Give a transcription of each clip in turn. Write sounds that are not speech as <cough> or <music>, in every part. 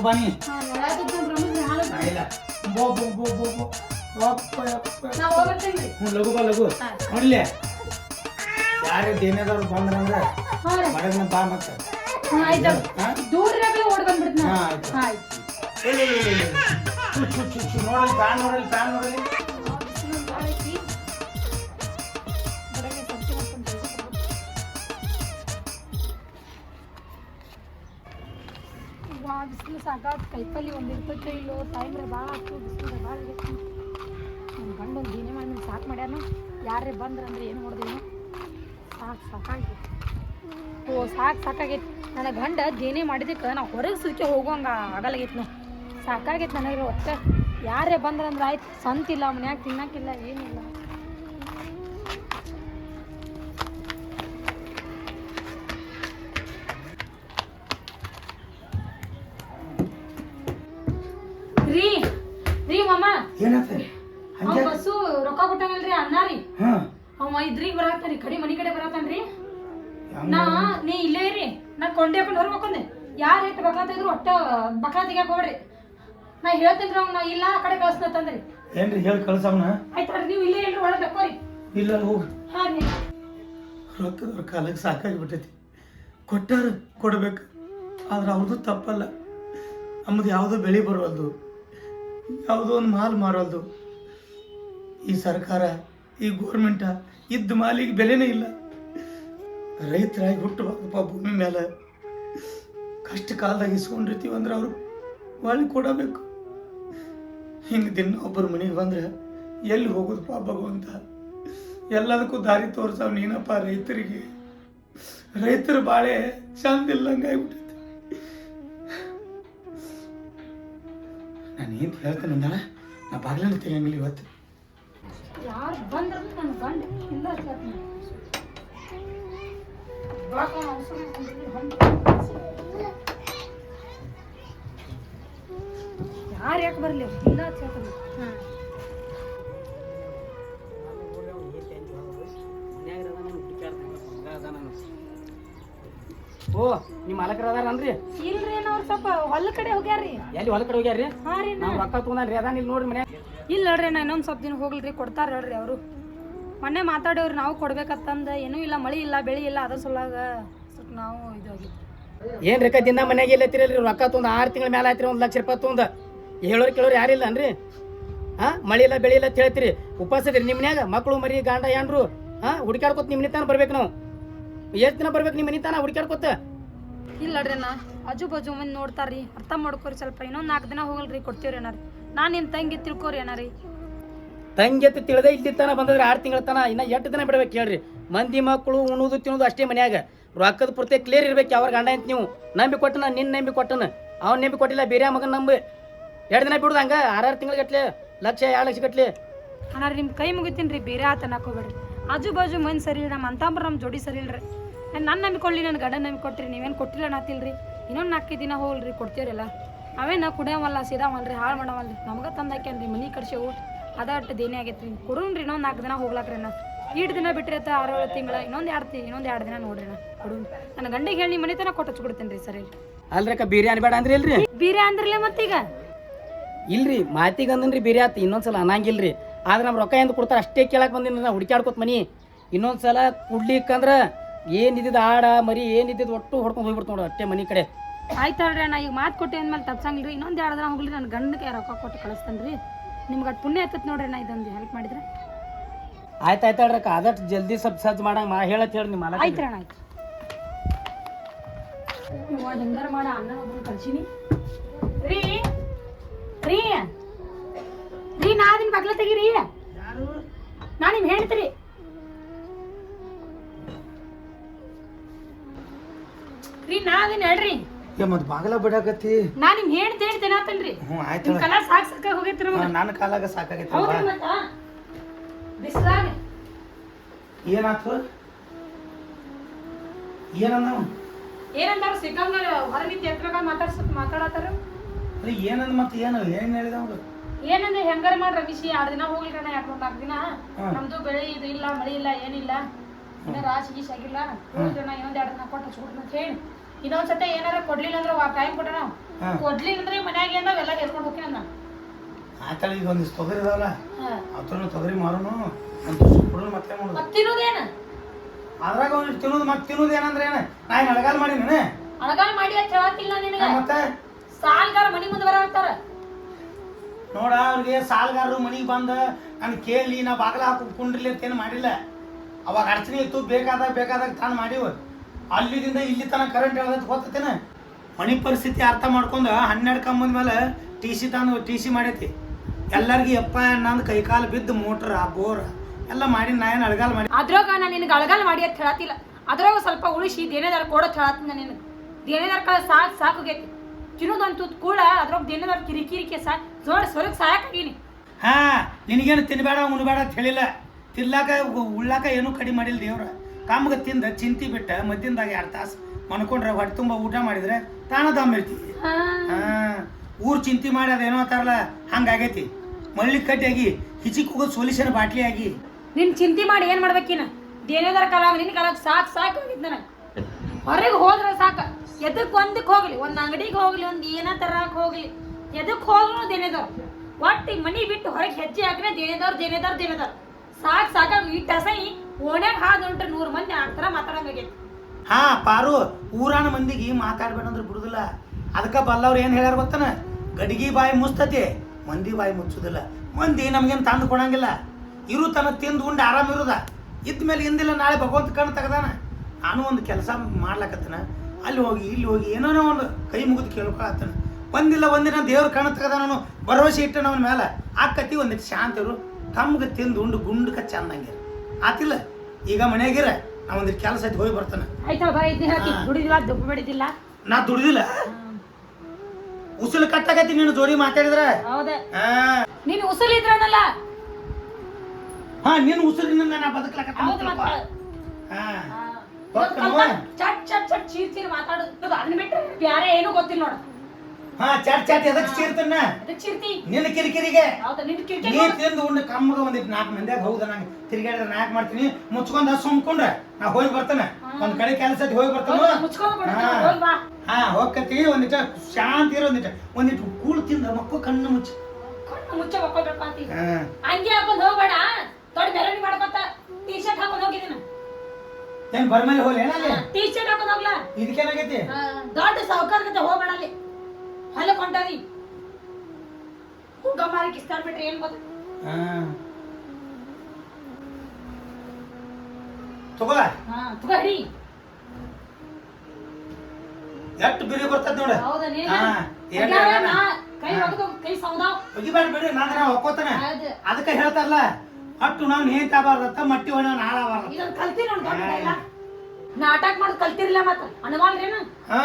ಒಂದ್ ಬನ್ನಿ. ಇಲ್ಲ. ಬೋ ಬೋ ಬೋ ಬೋ ಬೋ. ನಾ ಹೋಗ್ಬರ್ತೇನ್ರಿ ಹ್ಞೂ ಲಘು ಬಾ ಲಘು. ನೋಡ್ಲಿ. ಯಾರು ದೇನೇದವ್ರು ಬಂದ್ರಂದ್ರೆ ಬಡಗನ ಬಾ ಮತ್ತೆ. ದೂರ ಓಡ್ ಬಂದ್ಬಿಡ್ತೀನಿ. ಹಾ, ಆಯ್ತು. ಇಲ್ಲ. ಬಿಸಿಲು ಸಾಕಾಗ ಕೈಪಲ್ಲಿ ಒಂದು ಇರ್ತೈತೆ ಇಲ್ಲೋ ಟೈಮ್ ಭಾಳ ಆಯ್ತು ಬಿಸಿಲು ಭಾಳ ಇರ್ತೀನಿ ನನ್ನ ಗಂಡ ಒಂದು ಏನೇ ಮಾಡಿ ಸಾಕು ಮಾಡ್ಯಾನ. ಯಾರೇ ಬಂದ್ರಂದ್ರೆ ಏನು ನೋಡ್ದೇನು ಸಾಕು ಸಾಕಾಗಿ. ಓ, ಸಾಕು ಸಾಕಾಗೈತಿ. ನನ್ನ ಗಂಡ ದೇನೇ ಮಾಡಿದಕ್ಕೆ ನಾವು ಹೊರಗೆ ಸುಖ ಹೋಗೋಂಗ ಆಗಲ್ಲಾಗೈತಿ ನಾವು ಸಾಕಾಗೈತಿ ನನಗೆ ಒಟ್ಟು ಯಾರೇ ಬಂದ್ರಂದ್ರೆ ಆಯ್ತು, ಸಂತಿಲ್ಲ, ಮನ್ಯಾಗ ತಿನ್ನೋಕ್ಕಿಲ್ಲ, ಏನಿಲ್ಲ. ಇದ್ರಿಗೆ ರೀ ಕಡಿ ಮನಿ ಕಡೆ ಬರತ್ತಾನ್ರಿ ಹಂಗ ನಾ ನೀ ಇಲ್ಲೇ ರೀ ನಾ ಕೊಂಡೆ ಹಾಕೊಂಡು ಯಾರು ಎಷ್ಟು ಬಕ್ಲಾತ ತೆಗೆದ್ರು ಒಟ್ಟ ಬಕ್ಲಾ ತೆಗಿಯಾಕ ಹೋಗ್ರಿ ನಾ ಹೇಳ್ತೇನ್ರಿ ಅವ್ನ ನಾ ಇಲ್ಲ ಆ ಕಡೆ ಕಳ್ಸ್ನತ್ತಂದ್ರಿ ಏನ್ರಿ ಹೇಳಿ ಕಳ್ಸವ್ನ ಆಯ್ತಾರ ನೀವು ಇಲ್ಲೇ ಇಲ್ರಿ ಒಳಗೆ ಬೆಕ್ಕೋರಿ ಇಲ್ಲ ಹೋಗಿ ಹಾಂ ನೀ. ರೊಕ್ಕದವ್ರ ಕಾಲಕ್ಕೆ ಸಾಕಾಗಿಬಿಟ್ಟೈತಿ. ಕೊಟ್ಟಾರ ಕೊಡ್ಬೇಕು. ಆದ್ರೆ ಅವ್ರದ್ದು ತಪ್ಪಲ್ಲ. ನಮ್ಮದು ಯಾವುದೋ ಬೆಳೆ ಬರೋಲ್ದು ಯಾವುದೋ ಒಂದು ಮಾಲ್ ಮಾರೋಲ್ದು ಈ ಸರ್ಕಾರ ಈ ಗೋರ್ಮೆಂಟ ಇದ್ದ ಮಾಲಿಗೆ ಬೆಲೆನೇ ಇಲ್ಲ. ರೈತರಾಗಿ ಹುಟ್ಟಬೇಕಪ್ಪ ಭೂಮಿ ಮೇಲೆ ಕಷ್ಟ ಕಾಲದಾಗ ಇಸ್ಕೊಂಡಿರ್ತೀವಿ ಅಂದ್ರೆ ಅವರು ಒಳ್ಳೆ ಕೊಡಬೇಕು. ಹಿಂಗೆ ದಿನ ಒಬ್ಬರ ಮನೆಗೆ ಬಂದ್ರೆ ಎಲ್ಲಿ ಹೋಗೋದಪ್ಪ ಭಗವಂತ? ಎಲ್ಲದಕ್ಕೂ ದಾರಿ ತೋರಿಸವ್ ನೀನಪ್ಪ ರೈತರಿಗೆ. ರೈತರ ಬಾಳೆ ಚಂದ ಇಲ್ಲಂಗೆ ನಾನು ಏನು ಹೇಳ್ತೇನೆ ಅಂದಾಳ? ನಾ ಬಾಗ್ಲನ್ನ ತೆಗಿಯಂಗಿಲ್ಲ ಇವತ್ತು. ಯಾರು ಬಂದ್ರು ನನ್ನ ಗಂಡ. ಯಾರು ಯಾಕೆ ಬರಲಿ? ಹಾಂ. ಓ ನಿಮ್ಮ ಮಾಲಕರ ಅದಾರನ್ರಿ ಇಲ್ರಿ ಅವ್ರು ಸ್ವಲ್ಪ ಹೊಲ ಕಡೆ ಹೋಗ್ಯಾರ್ರಿ. ಎಲ್ಲಿ ಹೊಲ ಕಡೆ ಹೋಗ್ಯಾರ್ರಿ? ಹಾ ರೀ. ನಾವು ರೊಕ್ಕ ತಗೊಂಡ್ರಿ ಅದಾನ ಇಲ್ಲಿ ನೋಡ್ರಿ ಮನ್ಯಾಗ. ಇಲ್ಲ ಹೇಳ್ರಿ ನಾ ಇನ್ನೊಂದು ಸ್ವಲ್ಪ ದಿನ ಹೋಗ್ಲಿ ಕೊಡ್ತಾರೆ ಹೇಳ್ರಿ ಅವರು. ಮೊನ್ನೆ ಮಾತಾಡೋರು ನಾವು ಕೊಡ್ಬೇಕತ್ತಂದ ಏನೂ ಇಲ್ಲ ಮಳಿ ಇಲ್ಲ ಬೆಳಿ ಇಲ್ಲ ಅದ್ರ ಸಲುವಾಗ ಸ್ವಲ್ಪ ನಾವು ಇದಾಗಿತ್ತು ಏನು ರೇಖಾ ದಿನ ಮನ್ಯಾಗ ಎಲ್ಲತ್ತಿರಲ್ರಿ ರೊಕ್ಕ ತೊಂದು ಆರು ತಿಂಗಳ ಮೇಲೆ ರೀ ಒಂದು ಲಕ್ಷ ರೂಪಾಯಿ ತೊಂದು. ಹೇಳೋರು ಕೇಳೋರು ಯಾರಿಲ್ಲ ಅನ್ರಿ ಹಾಂ ಮಳಿ ಇಲ್ಲ ಬೆಳಿ ಇಲ್ಲ ಅಂತ ಹೇಳ್ತೀರಿ. ಉಪವಾಸ ಇದ್ರಿ ನಿಮ್ಮ ಮನ್ಯಾಗ? ಮಕ್ಕಳು ಮರಿ ಗಾಂಡ ಏನ್ರು ಹಾಂ ಹುಡುಕ್ಯಾಡ್ಕೊತ ನಿಮ್ಮ ಮನಿತಾನ ಬರ್ಬೇಕು ನಾವು. ಎಷ್ಟು ದಿನ ಬರ್ಬೇಕು ನಿಮ್ಮ ಮನಿತಾನ ಹುಡುಕ್ಯಾಡ್ಕೊತ? ಇಲ್ಲ ರೀ ನಾ ಆಜು ಬಾಜು ಮಂದಿ ನೋಡ್ತಾರ್ರಿ ಅರ್ಥ ಮಾಡ್ಕೊರಿ ಸ್ವಲ್ಪ ಇನ್ನೊಂದು ನಾಲ್ಕು ದಿನ ಹೋಗಲ್ರಿ ಕೊಡ್ತೀವ್ರಿ ಏನಾರಿ ನಾನು ನಿಮ್ಮ ತಂಗಿ ತಿಳ್ಕೊರಿ ಏನಾರಿ ತಂಗಿ ಅಂತ ತಿಳಿದೇ ಇಲ್ಲಿ ತನ ಬಂದದ್ರಿ ಆರು ತಿಂಗಳ ತನ ಇನ್ನ ಎಷ್ಟು ದಿನ ಬಿಡ್ಬೇಕು ಹೇಳ್ರಿ. ಮಂದಿ ಮಕ್ಕಳು ಉಣುದು ತಿನ್ನೋದು ಅಷ್ಟೇ ಮನ್ಯಾಗ. ರೊಕ್ಕದ ಪೂರ್ತಿ ಕ್ಲಿಯರ್ ಇರ್ಬೇಕು ಅವ್ರ ಗಂಡ ಅಂತ ನೀವು. ನಂಬಿ ಕೊಟ್ಟನ ನಿನ್ನ ನಂಬಿ ಕೊಟ್ಟನ. ಅವ್ನ ನಂಬಿ ಕೊಟ್ಟಿಲ್ಲ ಬೇರೆ ಮಗನ ನಂಬಿ. ಎರಡು ದಿನ ಬಿಡುದು ಹಂಗ? ಆರಾರು ತಿಂಗಳ ಗಟ್ಲೆ ಲಕ್ಷ ಎರಡು ಲಕ್ಷ ಗಟ್ಲೆ. ಅಣ್ಣ ನಿಮ್ಮ ಕೈ ಮುಗಿತೀನಿ ರೀ ಬೇರೆ ಆತನ ಹಾಕೋಬೇಡ್ರಿ ಆಜು ಬಾಜು ಮಂದಿ ಸರಿ ಇಲ್ಲ ನಮ್ಮ ಅಂತಂಬ್ರ ನಮ್ಮ ಜೋಡಿ ಸರಿ ಇಲ್ರಿ. ನನ್ನ ನಂಬಿಕೊಳ್ಳಿ ನನ್ನ ಗಂಡ ನಂಬಿ ಕೊಟ್ರಿ ನೀವೇನು ಕೊಟ್ಟಿಲ್ಲ ನಾತಿಲ್ರಿ ಇನ್ನೊಂದು ನಾಲ್ಕೈದು ದಿನ ಹೋಗಲ್ರಿ ಕೊಡ್ತೀರಲ್ಲ ಅವೇನ ಕುಡಿಯವಲ್ಲ ಸೀದಾವಲ್ರಿ ಹಾಳು ಮಾಡವಲ್ರಿ. ನಮ್ಗೆ ತಂದು ಹಾಕ್ಯಾನ್ರಿ ಮನೆ ಅದ ಅಟ್ಟು ದೇನೇ ಆಗೈತೆ ರೀ ಕೊಡುನ್ರಿ ಇನ್ನೊಂದು ನಾಲ್ಕು ದಿನ ಹೋಗ್ಲಾಕ್ರಿ ನಾ ಈಟ್ ದಿನ ಬಿಟ್ರಿ ಆತ ಆರು ಏಳು ತಿಂಗಳ ಇನ್ನೊಂದು ಎರಡು ತಿಂಗ್ ಇನ್ನೊಂದು ಎರಡು ದಿನ ನೋಡ್ರಿ ನಾ ಕೊಡು ನನ್ನ ಗಂಡಿಗೆ ಹೇಳಿ ನಿಮ್ಮ ಮನೆ ತನಕ ಕೊಟ್ಟು ಹಚ್ಕೊಡ್ತೀನಿ ರೀ ಸರಿ ಅಲ್ರಕ್ಕ ಬಿರಿಯಾನಿ ಬೇಡ ಅಂದ್ರಿ ಇಲ್ರಿ? ಬೀರೆ ಅಂದ್ರಲ್ಲ ಮತ್ತೀಗ? ಇಲ್ರಿ ಮಾತಿಗೆ ಅಂದನ್ರಿ ಬೇರೆ ಆತು ಇನ್ನೊಂದ್ಸಲ ಅನ್ನಂಗಿಲ್ರಿ. ಆದ್ರೆ ನಮ್ಮ ರೊಕ್ಕ ಎಂದು ಕೊಡ್ತಾರ ಅಷ್ಟೇ ಕೇಳಕ್ ಬಂದಿನಿ ನಾ ಹುಡುಕ್ಯಾಡ್ಕೊತ ಮನಿ. ಇನ್ನೊಂದ್ಸಲ ಕುಡ್ಲಿಕ್ಕಂದ್ರ ಏನಿದ್ದಿದ್ದು ಆಡ ಮರಿ ಏನಿದ್ದಿದ್ದು ಒಟ್ಟು ಹೊಡ್ಕೊಂಡು ಹೋಗ್ಬಿಡ್ತು ನೋಡು ಅಷ್ಟೇ ಮನಿ ಕಡೆ. ಆಯ್ತು ಅಣ್ಣ ನಾ ಈಗ ಮಾತು ಕೊಟ್ಟೆ ಅಂದ್ಮೇಲೆ ತಪ್ಸಂಗಿಲ್ರಿ. ಇನ್ನೊಂದು ಎರಡು ದಿನ ಹೋಗ್ಲಿ ನನ್ನ ಗಂಡಕ್ಕೆ ರೊಕ್ಕ ಕೊಟ್ಟು ಕಳಿಸ್ತೇನೆ ರೀ ನಿಮ್ಗೆ ಅದು ಪುಣ್ಯ ಆಯ್ತತ್ ನೋಡ್ರಿ ಅಣ್ಣ ಇದೊಂದು ಹೆಲ್ಪ್ ಮಾಡಿದ್ರೆ. ಆಯ್ತು ಆಯ್ತು ಹೇಳ್ರಕ್ಕ ಆದಷ್ಟು ಜಲ್ದಿ ಸ್ವಲ್ಪ ಸಜ್ಜು ಮಾಡಂಗ ಮಾ ಹೇಳತ್ತೆ ಹೇಳಿ ನಿಮ್ಮ ಆಯ್ತು ಅಣ್ಣ ಆಯ್ತು. ಹೆಂಗಾರ ಮಾಡ ಕಳ್ಸೀನಿ. ರೀ ರೀ ರೀ ನಾ ಅದನ್ನ ಬಗ್ಲ ತೆಗೀರಿ. ನಾ ನಿಮ್ ಹೇಳ್ತೀರಿ ರೀ ನಾ ಅದನ್ನ ಹೇಳ್ರಿ. ಏ ಮತ್ತೆ ಬಾಗಲ ಬಿಡಾಕತ್ತಿ? ನಾ ನಿಮ್ ಹೇಳ್ತ ಹೇಳ್ತೇನೆ ಆತಲ್ರಿ. ಹ್ಞೂ ಆಯ್ತು ನಿಮ್ ಕಲರ್ ಸಾಕ್ ಸಾಕಾಗಿ ಹೋಗೈತ್ರಿ ನಮ್ಗೆ. ನನ್ನ ಕಾಲಾಗ ಸಾಕಾಗೈತಿ ಹೌದ್ರಿ ಮತ್ತ? ಬಿಸ್ಲಾಗ. ಏನಾತು? ಏನನ್ನ ಏನಂತಾರ ಸಿಕ್ಕಂಗ ಹೊರ ನಿಂತ ಎತ್ತರಾಗ ಮಾತಾಡ್ಸತ್ ಮಾತಾಡತ್ತಾರ? ಅಲ್ಲ ಏನಂದ ಮತ್ತೆ ಏನು? ಏನು ಹೇಳಿದ ಅವ್ರು? ಏನಂದ್ರೆ ಹೆಂಗಾರ ಮಾಡ್ರ ರಮೇಶಿ ಎರಡು ದಿನ ಹೋಗ್ಲಿ ಕಣ ಯಾಕೆ ನಾಲ್ಕು ದಿನ? ನಮ್ದು ಬೆಳೆ ಇದು ಇಲ್ಲ ಮಳಿ ಇಲ್ಲ ಏನಿಲ್ಲ. ರಾಶಿ ಗೀಶ್ ಆಗಿಲ್ಲ. ಹೋಗ್ಲಿ ಕಣ ಇನ್ನೊಂದ್ ಎರಡು ದಿನ ಕೊಟ್ಟು ಹಚ್ಬಿಡ್ತೀನಿ ಅಂತ ಹೇಳಿ. ಇನ್ನೊಂದ್ ಸತಿ ಏನಾರ ಕೊಡ್ಲಿಲ್ಲ ಅಂದ್ರೆ ಟೈಮ್ ಕೊಟ್ಟಣ ಹಾ. ಕೊಡ್ಲಿಲ್ಲ ಅಂದ್ರೆ ಮನ್ಯಾಗ ಏನಾವ ಎಲ್ಲ ಎಸ್ಕೊಂಡು ಹೋಗ್ತೀನಿ ಅಣ್ಣ ಆತಳ ಈಗ ಒಂದಿಷ್ಟು ತೊಗರಿ ಇದಾವಲ್ಲ ಅದ್ರ ತೊಗರಿ ಮಾರೋನು ಒಂದು ತುಸು ಕೊಡೋನು ಮತ್ತೆ ಮಾಡೋದು. ತಿನ್ನೋದೇನ ಅದ್ರಾಗ ಒಂದಿಷ್ಟು ತಿನ್ನೋದು ಮತ್ತೆ ತಿನ್ನೋದು ಏನಂದ್ರೆ ಏನು? ನಾ ಏನು ಅಳಗಾಲ ಮಾಡೀನಿ ಅಳಗಾಲ ಮಾಡಿ ಅಂತ ನಿನಗೆ. ನಿನಗ ಮತ್ತೆ? ಸಾಲ್ಗಾರ ಮನಿ ಮುಂದೆ ಬರತ್ತಾರ ನೋಡ ಅವ್ರಿಗೆ ಸಾಲಗಾರರು ಮನೆಗೆ ಬಂದ ನಾನು ಕೇಳಿ ನಾ ಬಾಗ್ಲ ಹಾಕಿ ಕುಂಡ್ರಿಲ್ಲ ಅಂತ ಏನು ಮಾಡಿಲ್ಲ. ಅವಾಗ ಅಡಚಣೆ ಇತ್ತು ಬೇಕಾದಾಗ ಬೇಕಾದಾಗ ತಾನು ಮಾಡಿವ. ಅಲ್ಲಿದಿಂದ ಇಲ್ಲಿ ತನಕ ಕರೆಂಟ್ ಹೇಳ್ದಂತ ಗೊತ್ತೇನ ಮನೆ ಪರಿಸ್ಥಿತಿ ಅರ್ಥ ಮಾಡ್ಕೊಂಡು ಹನ್ನೆರಡು ಕಂಬದ ಮೇಲೆ ಟಿ ಸಿ ತಂದು ಟಿ ಸಿ ಮಾಡೈತಿ. ಎಲ್ಲರಿಗೂ ಎಪ್ಪ ನಂದು ಕೈಕಾಲು ಬಿದ್ದು ಮೋಟ್ರ ಬೋರ್ ಎಲ್ಲ ಮಾಡಿ ನಾ ಏನು ಅಳಗಾಲ ಮಾಡಿ. ಅದ್ರಾಗ ನಾನು ನಿನಗೆ ಅಳಗಾಲ ಮಾಡಿ ಅಂತ ಹೇಳತ್ತಿಲ್ಲ. ಅದ್ರಾಗ ಸ್ವಲ್ಪ ಉಳಿಸಿ ದೇನೇದಾರ ಕೊಡೋದು ಹೇಳತ್ತೀನಿ ನಿನಗೆ. ದೇನೇದಾರ ಕಾಲ ಸಾಕು ಗೆತಿ ತಿನ್ನೋದಂತೂ ಕೂಡ ಅದ್ರಾಗ ದೇನೇದಾರ ಕಿರಿಕಿರಿಕೆ ಸಾಕು. ಜೋರ ಸ್ವರಕ್ಕೆ ಸಾಕಾಗೀನಿ ಹಾ ನಿನಗೇನು ತಿನ್ಬೇಡ ಉಣ್ಬೇಡ ಅಂತ ಹೇಳಿಲ್ಲ. ತಿನ್ಲಾಕ ಉಳ್ಳಾಕ ಏನೂ ಕಡಿಮೆ ಮಾಡಿಲ್ಲ ದೇವ್ರ. ಕಾಮ್ಗೆ ತಿಂದ ಚಿಂತಿ ಬಿಟ್ಟ ಮದ್ಯದಾಗ ಎರಡು ತಾಸು ಮನ್ಕೊಂಡ್ರೆ ಹೊಟ್ಟೆ ತುಂಬ ಊಟ ಮಾಡಿದ್ರೆ ತಾನ ದಮ್ ಇರ್ತೀವಿ. ಊರ್ ಚಿಂತಿ ಮಾಡಿ ಅದೇನೋ ಅಂತಾರಲ್ಲ ಹಂಗಾಗೈತಿ. ಮಳ್ಳಿ ಕಟ್ಟಿಯಾಗಿ ಹಿಚಿ ಹೋಗೋದು ಸೊಲ್ಯೂಷನ್ ಬಾಟ್ಲಿ ಆಗಿ ನಿನ್ ಚಿಂತೆ ಮಾಡಿ ಏನ್ ಮಾಡ್ಬೇಕಿನ ದೇನೇದಾರ ಕಾಲ ನಿನ್ ಕಾಲ ಸಾಕು ಸಾಕು ಆಗಿದ್ ನನಗೆ. ಹೊರಗೆ ಹೋದ್ರೆ ಸಾಕು. ಎದಕ್ ಒಂದಕ್ಕೆ ಹೋಗ್ಲಿ ಒಂದ್ ಅಂಗಡಿಗೆ ಹೋಗ್ಲಿ ಒಂದ್ ಏನ ತರಕ್ ಹೋಗ್ಲಿ. ಎದಕ್ ಹೋಗ್ಲು ದೇನೇದವ್ರ ಒಟ್ಟು ಮನಿ ಬಿಟ್ಟು ಹೊರಗೆ ಹೆಜ್ಜೆ ಹಾಕಿದ್ರೆ ದೇನೇದವ್ರ ದೇನೇದವ್ರ ದೇನೇದವ್ರ ಸಾಕ್ ಸಾಕ ಈ ಟಸೈ ಓಣ್ಯಾಗ ಹಾದ್ ಹೊಂಟ್ರೆ ನೂರು ಮಂದಿ ಆಗ್ತಾರ ಮಾತಾಡಂಗಾಗೈತಿ ಹಾ, ಪಾರು, ಊರಾನ ಮಂದಿಗೆ ಮಾತಾಡ್ಬೇಡಂದ್ರೆ ಬಿಡುದಿಲ್ಲ. ಅದಕ್ಕೆ ಬಲ್ಲವ್ರು ಏನು ಹೇಳ್ಯಾರ ಗೊತ್ತನ? ಗಡಿಗೆ ಬಾಯಿ ಮುಸ್ತತಿ ಮಂದಿ ಬಾಯಿ ಮುಚ್ಚುದಿಲ್ಲ. ಮಂದಿ ನಮ್ಗೇನು ತಂದು ಕೊಡಂಗಿಲ್ಲ. ಇರು ತನ ತಿಂದು ಉಂಡು, ಆರಾಮ ಇರುದ. ಇದ್ದ ಮೇಲೆ ಇಂದಿಲ್ಲ ನಾಳೆ ಭಗವಂತ ಕಣ್ಣು ತೆಗ್ದಾನ. ನಾನು ಒಂದು ಕೆಲಸ ಮಾಡ್ಲಕತ್ತನ? ಅಲ್ಲಿ ಹೋಗಿ, ಇಲ್ಲಿ ಹೋಗಿ ಏನೋ ಒಂದು ಕೈ ಮುಗಿದು ಕೇಳ್ಕೊಳತ್ತನ. ಒಂದಿಲ್ಲ ಒಂದಿನ ದೇವ್ರ ಕಣ್ಣು ತೆಗ್ದಾನು ಭರವಸೆ ಇಟ್ಟನ ಅವನ ಮೇಲೆ ಆಕತಿ ಒಂದಿಟ್ಟು ಶಾಂತರು ತಮ್ಗೆ ತಿಂದು ಉಂಡು ಗುಂಡಕ್ಕೆ ಚಂದಂಗಿರ ಆತಿಲ್ಲ. ಈಗ ಮನೆಯಾಗಿರ ನಾ ಒಂದಿಟ್ಟು ಕೆಲಸ ಐತಿ ಹೋಗಿ ಬರ್ತಾನೆ. ಆಯ್ತಲ್ಲ ಬರ ಹಾಕಿ ದುಡಿದಿಲ್ಲ ದುಡ್ಡು ಬಿಡಿದಿಲ್ಲ ನಾ ದುಡಿದಿಲ್ಲ. ಉಸಲು ಕಟ್ಟಾಗತಿ ನೀನು ಜೋಡಿ ಮಾತಾಡಿದ್ರ? ಹೌದ. ಹಾ. ನೀನು ಉಸಲಿದ್ರನಲ್ಲ ಹಾ ನಿನ್ನ ಉಸುಲಿನಿಂದ ನಾ ಬದುಕಲಕ ಹೌದು ಮತ್ತ. ಹಾ. ಚಟ್ ಚಟ್ ಚಟ್ ಚೀರ್ ಚೀರ್ ಮಾತಾಡೋದು ಅದನ್ನ ಬಿಟ್ಟರೆ ಬ್ಯಾರೆ ಏನು ಗೊತ್ತಿಲ್ಲ ನೋಡು. ಹಾ ಚಾಟ್ ಚಾಟ್ ಎದಕ್ ಸೇರ್ತನ ಅದಕ್ಕೆ ಚಿರ್ತಿ? ನಿನ್ನ ಕಿರಿಕಿರಿಗೆ. ನೀ ತಿಂದು ಉಂಡು ಕಮ್ಮಗ ಒಂದಿಟ್ಟು ನಾಲ್ಕು ಮಂದ್ಯಾಗ ಹೌದ ನಂಗೆ? ತಿರುಗಾಡಿದ್ರೆ ನಾಲ್ಕು ಮಾಡ್ತೀನಿ. ಮುಚ್ಕೊಂಡ ಸುಮ್ಕೊಂಡ್ರೆ ನಾ ಹೋಗಿ ಬರ್ತಾನೆ. ಒಂದ್ ಕಡೆ ಕೆಲಸ ಹೋಗಿ ಬರ್ತಾನ. ಹಾ. ಹೋಗ್ಕತಿ ಒಂದಿಟ ಶಾಂತಿ ಇರೋ ಒಂದಿಟ ಒಂದಿಟ್ಟು ಕೂಳು ತಿಂದ ಮಕ್ಕಳು ಕಣ್ಣು ಮುಚ್ಚ. ಮುಚ್ಚ ಮಕ್ಕೋಬೇಕು ಅಂತೀವಿ ಹಾ. ಹಂಗೆ ಹಾಕೊಂಡ್ ಹೋಗ್ಬೇಡ. ದೊಡ್ಡ ಮೆರವಣಿಗೆ ಮಾಡ್ಕೊತ ಟೀ ಶರ್ಟ್ ಹಾಕೊಂಡು ಹೋಗಿದ್ದೀನಿ. ಏನ್ ಬರ್ಮೇಲೆ ಹೋಗ್ಲಿ ಏನಲ್ಲಿ ಟೀ ಶರ್ಟ್ ಹಾಕೊಂಡ್ ಹೋಗ್ಲಾ? ಇದಕ್ಕೇನಾಗೈತಿ? ದೊಡ್ಡ ಸಾವುಕಾರ ಹೋಗ್ಬೇಡ ಅಲ್ಲಿ. ಹೊಲ ಕೊಂಟಾರಿ ಹುಗ್ಗ ಮಾರಿ ಕಿಸ್ತಾನ್ ಬಿಟ್ರೆ ಏನ್ ಗೊತ್ತ? ತಗೋಲ ಹಾ ತಗೋ ಹಿಡಿ ಎಷ್ಟು ಬಿರಿ ಬರ್ತದ ನೋಡ. ಹೌದಾ ನೀ ಹಾ, ಏನ್ ಹಂಗ್ಯಾರ ಹೇಳಣ? ನಾ ಕೈ ಕೈ ಸೌದಾವ್ ಒಗಿಬೇಡ ಬಿಡ್ರಿ ನಾನು ನಾ ಒಕ್ಕೋತಾನೆ ಹೌದು. ಅದಕ್ಕೆ ಹೇಳ್ತಾರಲ್ಲ ಅಟ್ಟು ನಾವು ನೇತಾಬಾರ್ದತ್ತ ಮಟ್ಟಿ ಹೊಣ ನಾಳಾಬಾರ್ದ ಇದನ್ನ ಕಲ್ತಿ ನೋಡ್. ನಾಟಕ ಮಾಡಿ ಕಲ್ತಿರ್ಲಿಲ್ಲ ಮತ್ತ? ಅನುಮಾನ್ರೇನು? ಹಾ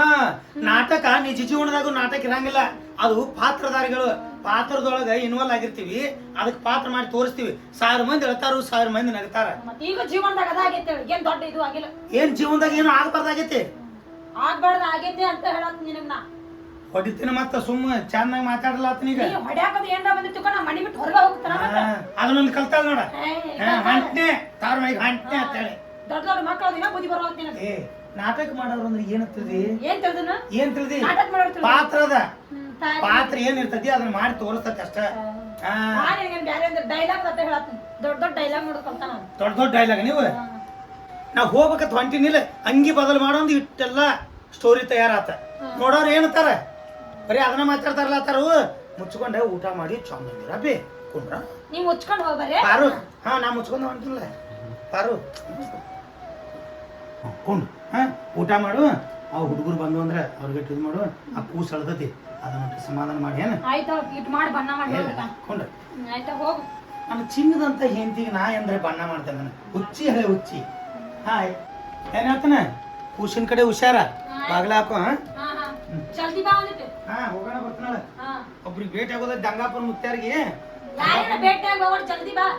ನಾಟಕ ನಿಜ ಜೀವನದಾಗೂ ನಾಟಕ ಇರಂಗಿಲ್ಲ. ಅದು ಪಾತ್ರಧಾರಿಗಳು ಪಾತ್ರದೊಳಗ ಇನ್ವಾಲ್ ಆಗಿರ್ತೀವಿ. ಅದಕ್ಕೆ ಪಾತ್ರ ಮಾಡಿ ತೋರಿಸ್ತೀವಿ. ಸಾವಿರ ಮಂದಿ ಹೇಳ್ತಾರು ಸಾವಿರ ಮಂದಿ ನಗತಾರ. ಮತ್ತ ಈಗ ಜೀವನದಾಗ ಅದ ಆಗೈತೆ ಹೇಳಿ. ಏನ್ ದೊಡ್ಡ ಇದು ಆಗಿಲ್ಲ. ಏನ್ ಜೀವನದಾಗ ಏನು ಆಗ್ಬಾರ್ದಾಗೈತಿ? ಆಗ್ಬಾರ್ದ ಆಗೈತೆ ಅಂತ ಹೇಳತ್ ನಿನಗ್ ನಾ. ಹೊಡಿತೀನಿ ಮತ್ತ ಸುಮ್ಮ ಚೆನ್ನಾಗಿ ಮಾತಾಡಲಾತನೀಗ ನೀ ಹೊಡ್ಯಾಕದ ಏನ್ರ ಮನಿ ಬಿಟ್ಟು ಹೊರಗೆ ಹೋಗ್ತಾರ ಅದನ್ನೊಂದು ಕಲ್ತಾಳ ನೋಡ. ಹಂಟ್ನೆ ತಾರ ಮೈಗೆ ಹಂಟ್ನೆ ಅಂತೇಳಿ ದೊಡ್ಡ ದೊಡ್ಡ ಮಕ್ಕಳು ದಿನ ಬುದ್ಧಿ ಬರೋದ್ ಏ ನಾಟಕ ಮಾಡೋರು ಅಂದ್ರೆ ಏನಂತದಿ ಏನ್ ತಿಳಿದನ? ಏನ್ ತಿಳಿದಿ? ನಾಟಕ ಮಾಡೋರ್ ಪಾತ್ರದ ಹ್ಮ್, ತಾಯಿ. ಪಾತ್ರ ಏನ್ ಇರ್ತತಿ ಅದನ್ನ ಮಾಡಿ ತೋರಿಸ್ತತಿ ಅಷ್ಟ. ಆ ನಾ ನಿನಗೇನ್ ಬ್ಯಾರೆ ಅಂದ್ರೆ ಡೈಲಾಗ್ ಅಂತ ಹೇಳತ್ತೀನಿ. ದೊಡ್ಡ ದೊಡ್ಡ ಡೈಲಾಗ್ ನೋಡ್ಕೊಂತಾನ ನಾನು. ದೊಡ್ಡ ದೊಡ್ಡ ಡೈಲಾಗ್ ನೀವು? ನಾವ್ ಹೋಗ್ಬೇಕಂತ ಹೊಂಟಿನಿಲ್ಲ ಅಂಗಿ ಬದಲು ಮಾಡೋಂದು ಇಟ್ಟೆಲ್ಲ ಸ್ಟೋರಿ ತಯಾರಾತ. ನೋಡೋರು ಏನಂತಾರ ಬರೀ ಅದನ್ನ ಮಾತಾಡ್ತಾರಲ್ಲ ಆತಾರು ಮುಚ್ಕೊಂಡೆ ಊಟ ಮಾಡಿ ಚಂದಂದಿರ ಬೇ ಕುಂಡ್ರ. ನೀವು ಮುಚ್ಕೊಂಡು ಹೋಗ್ಬರ್ರಿ ಪಾರು. ಹಾ ನಾ ಮುಚ್ಕೊಂಡು ಹೊಂಟಿಲ್ಲ. ಪಾರು. ಕೊಂಡು ಹಾ ಊಟ ಮಾಡು ಆ ಹುಡುಗರು ಬಂದು ಅಂದ್ರೆ ಅವ್ರಿಗೆ ಇದು ಮಾಡು ಆ ಕೂಸು ಅಳ್ದತಿ ಅದನ್ನ ಸಮಾಧಾನ ಮಾಡಿ ಏನು? ನನ್ನ ಚಿನ್ನದಂತ ಹೆಂಡತಿಗೆ ನಾ ಅಂದ್ರೆ ಬಣ್ಣ ಮಾಡ್ತೇನೆ ನಾನು. ಹುಚ್ಚಿ ಹಳೆ ಹುಚ್ಚಿ. ಹಾಯ್. ಏನ್ ಹೇಳ್ತಾನೆ? ಕೂಸಿನ ಕಡೆ ಹುಷಾರ? ಬಾಗ್ಲ ಹಾಕೋ ಹಾ? ಹೋಗೋಣ ಬರ್ತಾಳ ಹಾ. ಒಬ್ರಿಗೆ ಭೇಟಿ ಆಗೋದ ದಂಗಾಪುರ ಮುತ್ಯಾರಿಗೆ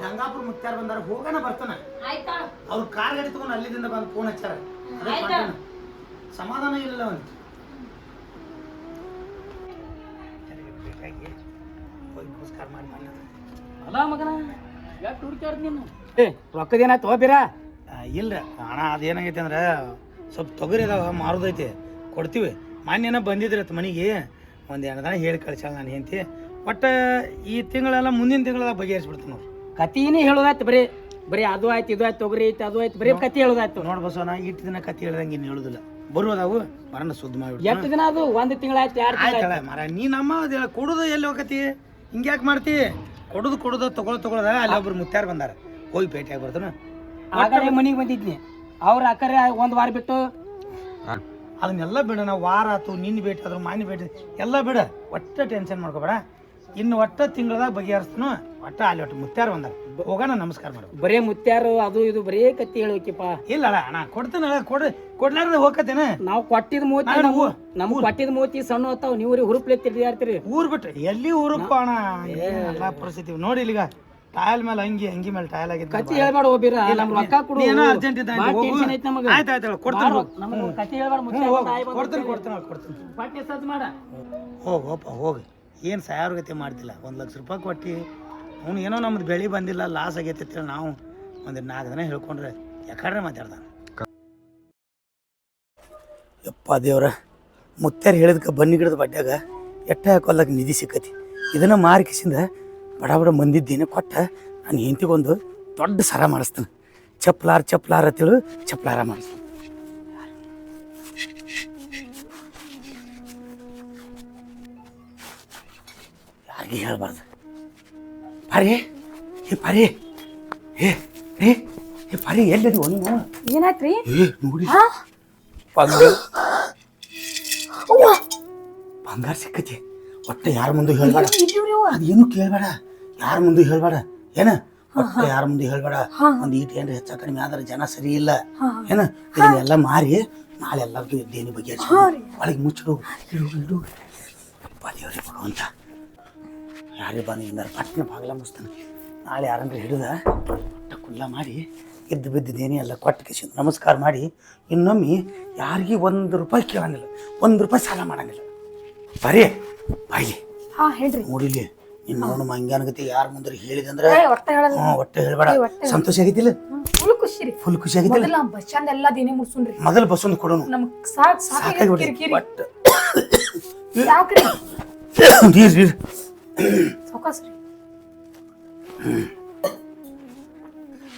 ಗಂಗಾಪುರ ಮುಖ್ಯ ಬಂದಾರ ಹೋಗೋಣ ಬರ್ತಾನ. ಆಯ್ತಾ? ಅವ್ರ ಕಾರ್ ಗಾಡಿ ತಗೊಂಡು ಅಲ್ಲಿದಿಂದ ಬಂದು ಫೋನ್ ಹಚ್ಚಾರ. ಸಮಾಧಾನ ಇಲ್ಲ ಅವನು ಹೋಗಿ ನಮಸ್ಕಾರ ಮಾಡಿ ಮಾಡಿ. ಅಲ್ಲ ಮಗನ ಯಾಕೆ ಹುಡುಕ್ಯಾಡ್ದ ನೀನು? ಏ ರೊಕ್ಕದೇನಾಯ್ತು ಹೋಗ್ಬಿರ ಇಲ್ಲ ಅಣ್ಣ ಅದೇನಾಗೈತೆ ಅಂದ್ರೆ ಸ್ವಲ್ಪ ತೊಗರಿ ಅದಾವ ಮಾರೋದೈತಿ. ಕೊಡ್ತೀವಿ. ಮಾನ್ಯನ ಬಂದಿದ್ರತ್ ಮನೆಗೆ. ಒಂದು ಎರಡು ದಿನ ಹೇಳಿ ಕಳ್ಸಲ್ಲ ನಾನು ಹೆಂಡತಿ. ಒಟ್ಟು ಈ ತಿಂಗಳೆಲ್ಲ ಮುಂದಿನ ತಿಂಗಳೆಲ್ಲ ಬಗೆಹರಿಸ್ಬಿಡ್ತೀನಿ ನೋಡಿ. ಕತೀನೇ ಹೇಳೋದಾಯ್ತು ಬರೀ ಬರೀ ಅದು ಆಯ್ತು ಇದು ಆಯ್ತು ತೊಗರಿ ಐತೆ ಅದು ಆಯ್ತು ಬರೀ ಕತಿ ಹೇಳೋದಾಯ್ತು. ನೋಡಿ ಬಸವನ ಇಟ್ಟು ದಿನ ಕತಿ ಹೇಳ್ದಂಗೆ ಇನ್ನು ಹೇಳುದಿಲ್ಲ. ಬರುವುದಾವು ಮರಣ ಸುದ್ದಿ ಮಾಡಿ ಎಷ್ಟು ದಿನ ಅದು? ಒಂದು ತಿಂಗಳಾಯ್ತು ಯಾರು ಆಯ್ತಲ್ಲ ಮರ ನೀ ನಮ್ಮ ಅದೆಲ್ಲ ಕೊಡುದು ಎಲ್ಲಿ ಹೋಗತಿ? ಹಿಂಗ್ಯಾಕೆ ಮಾಡ್ತಿ? ಕೊಡುದು ಕೊಡುದು ತಗೊಳ್ ತಗೊಳದ ಅಲ್ಲಿ ಒಬ್ರು ಮುತ್ಯಾರ ಬಂದಾರ. ಹೋಗಿ ಭೇಟಿಯಾಗಿ ಬರ್ತಾನ. ಆಗಲೇ ಮನೆಗೆ ಬಂದಿದ್ನಿ. ಅವ್ರ ಅಕ್ಕರೆ ಒಂದ್ ವಾರ ಬಿಟ್ಟು. ಅದನ್ನೆಲ್ಲ ಬಿಡ ನಾವು ವಾರ ಆತು ನಿನ್ನ ಭೇಟಿ ಆದ್ರು ಮಾನಿ ಭೇಟಿ ಎಲ್ಲ ಬಿಡ. ಒಟ್ಟ ಟೆನ್ಷನ್ ಮಾಡ್ಕೋಬೇಡ. ಇನ್ನು ಒಟ್ಟ ತಿಂಗಳದಾಗ ಬಗೆಹರಿಸ್ತಾನು ಒಟ್ಟ ಅಲ್ಲಿ ಒಟ್ಟು ಮುತ್ಯಾರ ಬಂದಾರ ಹೋಗೋಣ ನಮಸ್ಕಾರ ಮಾಡು. ಬರೇ ಮುತ್ಯಾರು ಅದು ಇದು ಬರೇ ಕತ್ತಿ ಹೇಳೋಕಿಪ್ಪ. ಇಲ್ಲ ಅಣ್ಣ ಅಣ್ಣ ಕೊಡ್ತೇನೆ ಕೊಡ್ ಕೊಡ್ಲಾರ್ದ ಹೋಗತ್ತೇನ ನಾವು ಕೊಟ್ಟಿದ ಮೂತಿ ನಾನು ನಾವು ನಮ್ಗೆ ಕೊಟ್ಟಿದ ಮೂತಿ ಸಣ್ಣ ಹೊತ್ತಾವ ನೀವು ಹುರುಪ್ಲೆ ತಿರ್ಗಾಡ್ತೀರಿ ಊರ್ ಬಿಟ್ಟು ಎಲ್ಲಿ ಊರಪ್ಪ ಅಣ್ಣ? ಎಲ್ಲ ಪರಿಸ್ಥಿತಿ. ನೋಡಿ ಇಲ್ಲಿಗ ಟಯಲ್ ಮೇಲೆ ಅಂಗಿ ಅಂಗಿ ಮೇಲೆ ಟಯಲ್ ಆಗಿದೆ ಕತ್ತಿ ಹೇಳ್ಬೇಡ ಹೋಗಿರ ನಮ್ ರೊಕ್ಕ ಕೊಡು. ಏನೋ ಅರ್ಜೆಂಟ್ ಐತಿ ನಮಗ. ಆಯ್ತು ಆಯ್ತು ಕೊಡ್ತೀನಿ ಹೋಗು. ಕತ್ತಿ ಹೇಳ್ಬೇಡ ಕೊಡ್ತೀನಿ. ಕೊಡ್ತೀನಿ ಕೊಡ್ತೀನಿ. ಪಟ್ಟಿ ಸದ್ ಮಾಡ. ಹೋಗಪ್ಪ ಹೋಗಿ. ಏನು ಗತಿ ಮಾಡ್ತಿಲ್ಲ. ಒಂದು ಲಕ್ಷ ರೂಪಾಯಿ ಕೊಟ್ಟು ಅವ್ನು ಏನೋ ನಮ್ದು ಬೆಳೆ ಬಂದಿಲ್ಲ ಲಾಸ್ ಆಗೈತೆ ನಾವು ಒಂದು ನಾಲ್ಕು ದಿನ ಹೇಳ್ಕೊಂಡ್ರೆ ಯಾಕಡ್ರೆ ಮಾತಾಡ್ದಾನೆ ಯಪ್ಪ ದೇವ್ರ, ಮುತ್ತಾರು ಹೇಳಿದ್ಕೆ ಬನ್ನಿ ಗಿಡದ ಬಡ್ಡ್ಯಾಗ ಎಟ್ಟ ಹಾಕೊಲ್ಲಕ್ಕೆ ನಿಧಿ ಸಿಕ್ಕತಿ. ಇದನ್ನು ಮಾರ್ಕಿಸಿಂದ ಬಡ ಬಡ ಮಂದಿದ್ದೇನೆ ಕೊಟ್ಟ ನಾನು ಹೆಂತಿಗೊಂದು ದೊಡ್ಡ ಸರ ಮಾಡಿಸ್ತಾನೆ. ಚಪ್ಪಲಾರ ಚಪ್ಪಲಾರ ತಿಳು ಚಪ್ಲಾರ ಮಾಡಿಸ್ತಾನೆ. ಯಾರಿಗೆ ಹೇಳ್ಬಾರ್ದು. ಪರಿ ಏ ಪರಿ ಏ ಏ ಏ ಪಾರಿ ಎಲ್ಲಿ ಒಂದು ಏನಾಯ್ತ್ರಿ? ಏ ನೋಡಿ. ಬಂಗಾರ. ಬಂಗಾರ ಸಿಕ್ಕತಿ. ಒಟ್ಟೆ ಯಾರ ಮುಂದೆ ಹೇಳ್ಬೇಡ. ಅದೇನು ಕೇಳಬೇಡ. ಯಾರ ಮುಂದೆ ಹೇಳ್ಬೇಡ. ಏನ? ಒಟ್ಟೆ ಯಾರ ಮುಂದೆ ಹೇಳ್ಬೇಡ. ಒಂದು ಈಟ್ ಏನ್ರಿ ಹೆಚ್ಚ ಕಡಿಮೆ ಆದ್ರೆ ಜನ ಸರಿ ಇಲ್ಲ. ಏನ? ಇದನ್ನೆಲ್ಲ ಮಾರಿ ನಾಳೆ ಎಲ್ಲರಿಗೂ ದೇನಿ ಬಗ್ಗೆ ಒಳಗೆ ಮುಚ್ಚಿಡು. ಇಡು ಇಡು. ಅಪ್ಪ ದೇವ್ರಿ ಭಗವಂತ ಯಾರೇ ಬಂದು ಪಟ್ಟಣ ಬಾಗಿಲ ಮುಸ್ತಾನೆ ನಾಳೆ ಯಾರಂದ್ರೆ ಹಿಡಿದ ಪಟ್ಟ ಕುಲ್ಲ ಮಾಡಿ ಎದ್ದು ಬಿದ್ದಿದ್ದೇನೆ ಎಲ್ಲ ಕೊಟ್ಟು ಕಿಸಿಂದ ನಮಸ್ಕಾರ ಮಾಡಿ ಇನ್ನೊಮ್ಮೆ ಯಾರಿಗೆ ಒಂದು ರೂಪಾಯಿ ಕೇಳಂಗಿಲ್ಲ ಒಂದು ರೂಪಾಯಿ ಸಾಲ ಮಾಡಂಗಿಲ್ಲ. ಬರೀ ಬಾಯಿ ಹಾ ಹೇಳ್ರಿ. ನೋಡಿಲಿ ನಿನ್ನ ಅವನು ಮಂಗ್ಯಾನಗತಿ ಯಾರ ಮುಂದೆ ಹೇಳಿದಂದ್ರೆ ಏ, ಒಟ್ಟ ಹೇಳಲ್ಲ. ಹ್ಞೂ ಒಟ್ಟೆ ಹೇಳ್ಬೇಡ. ಸಂತೋಷ ಆಗೈತಿಲ್ಲ? ಫುಲ್ ಖುಷಿ ರೀ. ಫುಲ್ ಖುಷಿ ಆಗೈತಿಲ್ಲ? ಮೊದಲ ಬಸ್ ಸ್ಟ್ಯಾಂಡ್ ಎಲ್ಲಾ ದಿನೇ ಮುಡ್ಸುನ್ರಿ ಮೊದಲು ಬಸ್ಸೊಂದು ಕೊಡೋನು. ನಮಗ್ ಸಾಕ್ ಸಾಕಾಗಿ ಸಾಕಾಗ್ಬಿಡಿ ಕಿರಿಕಿರಿ. ಒಟ್ಟು. ಸಾಕ್ರಿ ನೀರು <coughs> ನೀರು. <coughs> ಸಾವ್ಕಾಸ್ ರೀ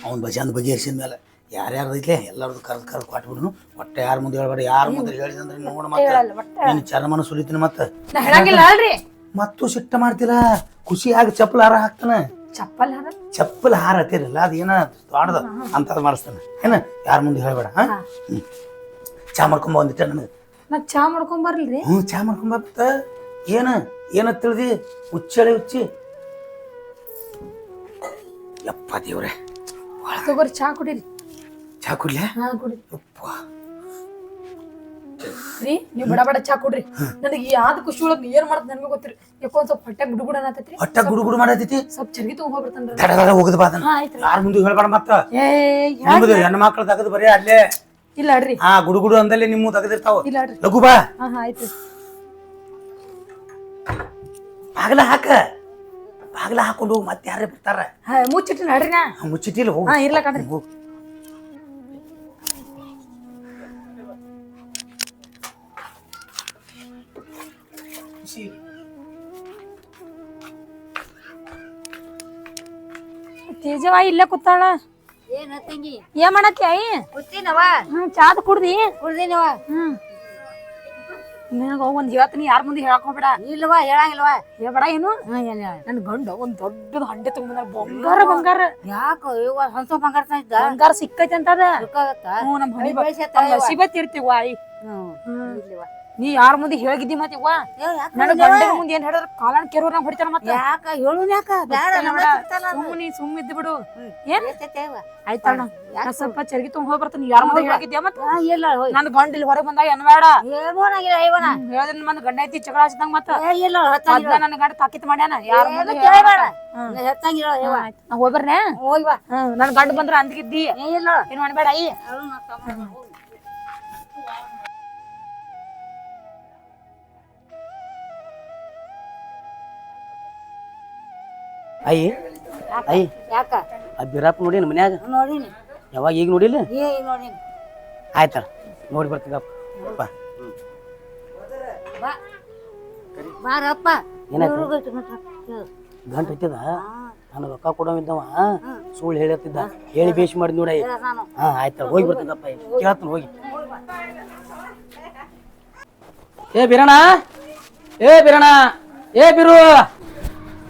ಅವ್ನ ಬಜಾನ್ ಬಗೆಹರಿಸಿದ ಮೇಲೆ ಯಾರ್ಯಾರು ಐತೆ ಎಲ್ಲರದು ಕರೆದು ಕರೆದು ಕೊಟ್ಬಿಡ್ನು. ಒಟ್ಟೆ ಯಾರ ಮುಂದೆ ಹೇಳ್ಬೇಡ ಯಾರ ಮುಂದೆ ಹೇಳಿದಂದ್ರೆ ನೋಡು ಹೇಳಲ್ಲ, ಮತ್ತೆ. ಒಟ್ಟ. ನಿನ್ನ ಚರ್ಮನ ಸುಲಿತೀನಿ ಮತ್ತೆ. ನಾ ಹೇಳಂಗಿಲ್ಲ ಅಲ್ರಿ ಮತ್ತು ಸಿಟ್ಟ ಮಾಡ್ತೀರ ಖುಷಿಯಾಗಿ ಚಪ್ಪಲ್ ಹಾರ ಹಾಕ್ತಾನ. ಚಪ್ಪಲ್ ಹಾರ? ಚಪ್ಪಲ್ ಹಾರ ಹತ್ತಿರಲ್ಲ ಏನ ದೊಡ್ಡದ ಅಂತದ್ ಮಾಡಿಸ್ತಾನೆ. ಏನ? ಯಾರ ಮುಂದೆ ಹೇಳ್ಬೇಡ ಹಾ? ಚಾ ಮಾಡ್ಕೊಂಬ ಒಂದಿಟ್ಟ ನನಗೆ. ನಾ ಚಾ ಮಾಡ್ಕೊಂಡ್ ಬರ್ಲ್ರಿ. ಹ್ಞೂ ಚಾ ಮಾಡ್ಕೊಂಬ ಮತ್ತ. ಏನ? ಏನ ತಿಳಿದಿ? ಹುಚ್ಚಳಿ ಹುಚ್ಚಿ. ಯಪ್ಪ ದೇವ್ರೆ. ತಗೋರಿ ಚಾ ಕುಡೀರಿ. ಚಾ ಕುಡ್ಲೆ ಹಾ ಕುಡಿ. ಯಪ್ಪ. ರೀ ನೀವು ಬಡ ಬಡ ಚಾ ಕುಡ್ರಿ. ನನಗೆ ಯಾವ್ದು ಖುಷಿ ಒಳಗ್ ಏನ್ ಮಾಡ್ತ ನನಗೆ ಗೊತ್ತಿರಿ ಯಾಕೋ ಒಂದ್ ಸ್ವಲ್ಪ ಹೊಟ್ಟೆ ಗುಡುಗುಡ ಅನ್ನತೈತ್ರಿ. ಹೊಟ್ಟ ಗುಡು ಗುಡು ಮಾಡತೈತಿ? ಸ್ವಲ್ಪ ಚರ್ಗಿ ತಗೊಂಡ್ ಹೋಗ್ಬಿಡ್ತಾನ್ರಿ ದಡ ದಡ ಹೋಗದ ಬಾದನ ಹಾ ಆಯ್ತ್ರಿ. ಯಾರ ಮುಂದೆ ಹೇಳ್ಬೇಡ ಮತ್ತ? ಏ ನಿಮ್ಮದು ಹೆಣ್ಣು ಮಕ್ಳು ತೆಗೆದು ಬರೀ ಅಲ್ಲೇ. ಇಲ್ಲ ಅಡ್ರಿ. ಹಾ ಗುಡು ಗುಡು ಅಂದಲ್ಲೇ ನಿಮ್ಮ ತೆಗೆದಿರ್ತಾವ. ಇಲ್ಲ ಅಡ್ರಿ. ಲಘು ಬಾ. ಹಾ ಹಾ ಆಯ್ತ್ರಿ. ಬಾಗ್ಲ ಹಾಕ. ಬಾಗ್ಲ ಹಾಕೊಂಡು ಹೋಗಿ ಮತ್ತೆ ಯಾರೇ ಬರ್ತಾರ? ಹಾ ಮುಚ್ಚಿಟ್ರಿ ನಡ್ರಿ ನಾ. ಹಾ, ಮುಚ್ಚಿಟ್ಟಿಲ್ಲ ಹೋಗು. ಹಾ ಇರ್ಲ ಕಣ್ರಿ. ಹೋಗು. ತೇಜವ ಇಲ್ಲೇ ಕೂತಾಳ. ಏನ ತಂಗಿ? ಏನ್ ಮಾಡತ್ತಿ ಆಯಿ ಕೂತೀನವ. ಹ್ಮ್ ಚಾದ ಕುಡ್ದಿ. ಕುಡ್ದಿನವ. ಹ್ಮ್. ನಿನಗ ಒಂದ್ ಇವತ್ತು ನೀ ಯಾರ ಮುಂದೆ ಹೇಳಕ್ ಹೋಗ್ಬೇಡ. ಇಲ್ವಾ ಹೇಳಂಗಿಲ್ವಾ ಹೇಳ್ಬೇಡ ಏನು? ನನ್ನ ಗಂಡ ಒಂದ್ ದೊಡ್ಡದ ಹಂಡೆ ತುಂಬ ಬಂಗಾರ ಬಂಗಾರ. ಯಾಕೋ ಇವ ಹಂಸ ಬಂಗಾರ ಇದ್ದ ಬಂಗಾರ ಸಿಕ್ಕೈತಿ ಅಂತದ? ಹ್ಞೂ ನಮ್ಮ ಹಣಿ ಹ್ಮ್. ಇಲ್ವಾ? ನೀ ಯಾರ ಮುಂದೆ ಹೇಳಿದ್ದಿ ಮತ್ತೆ ಇವ್ವ? ನನ್ನ ಯಾಕ್ ಗಂಡನ ಮುಂದೆ ಏನ್ ಹೇಳಿದ್ರ ಕಾಲನ್ ಕೆರು ನಂಗೆ ಹೊಡಿತಾರ ಮತ್ತೆ? ಯಾಕ ಹೇಳುನ್ ಯಾಕ? ಸುಮ್ಮ ಇದ್ದು ಬಿಡು. ಏನ್? ಆಯ್ತಣ್ಣ ನಾ ಸ್ವಲ್ಪ ಚರ್ಗಿ ತಗೊಂಡ್ ಹೋಗಿ ಬರ್ತಾನೆ. ಯಾರ ಮುಂದೆ ಹೇಳಿದ್ಯಾ ಮತ್ತೆ? ಇಲ್ಲ ಹೋಯ್. ನನ್ ಗಂಡ ಇಲ್ಲಿ ಹೊರಗೆ ಬಂದಾಗ ಏನ್ ಬೇಡ. ಹೇಳ್ದನ್ ಮಂದ್ ಗಂಡ ಐತಿ ಜಗಳ ಹಚ್ಚಿದಂಗ ಮತ್ತೆ. ನನ್ನ ಇಲ್ಲ ಹತ್ತಂಗಿಲ್ಲ. ಅದ್ನ ನನ್ ಗಂಡ ತಾಕಿತ್ ಮಾಡ್ಯಾನ ಯಾರ ಮುಂದೆ. ನಾ. ನಾ ಹೋಗ್ಬರ್ನೆ ಹೋಯ್ ಬಾ. ಹ್ಮ್ ನನ್ ಗಂಡ ಬಂದ್ರ ಅಂದ್ಗಿದ್ದಿ. ಇಲ್ಲ. ಏನ್ ಮಾಡ್ಬೇಡ ಅಯ್ಯ ಅಯ್ಯ ಅಯ್ಯ. ಯಾಕ? ಆ ಬಿರಾಪ್ ನೋಡಿ ಮನ್ಯಾಗ? ನೋಡಿನಿ. ಯಾವಾಗ ಈಗ ನೋಡಿಲ್ಲ? ಏ ನೋಡಿ ಆಯ್ತಳ ನೋಡಿ ಬರ್ತೀಗಪ್ಪ ಬಾ. ಬಾರಪ್ಪ. ಗಂಟು ಹತ್ತಿದ ನಾನು ರೊಕ್ಕ ಕೊಡೋವಿದ್ದವ? ಸುಳ್ಳು ಹೇಳತ್ತಿದ್ದ ಹೇಳಿ ಬೇಷ್ ಮಾಡಿ ನೋಡಿ ಹಾ ಆಯ್ತಳ ಹೋಗಿ ಬರ್ತೀಗಪ್ಪ ಕೇಳ್ತಾನ ಹೋಗಿ. ಏ ಬಿರಣ ಏ ಬಿರಣ ಏ ಬಿರು.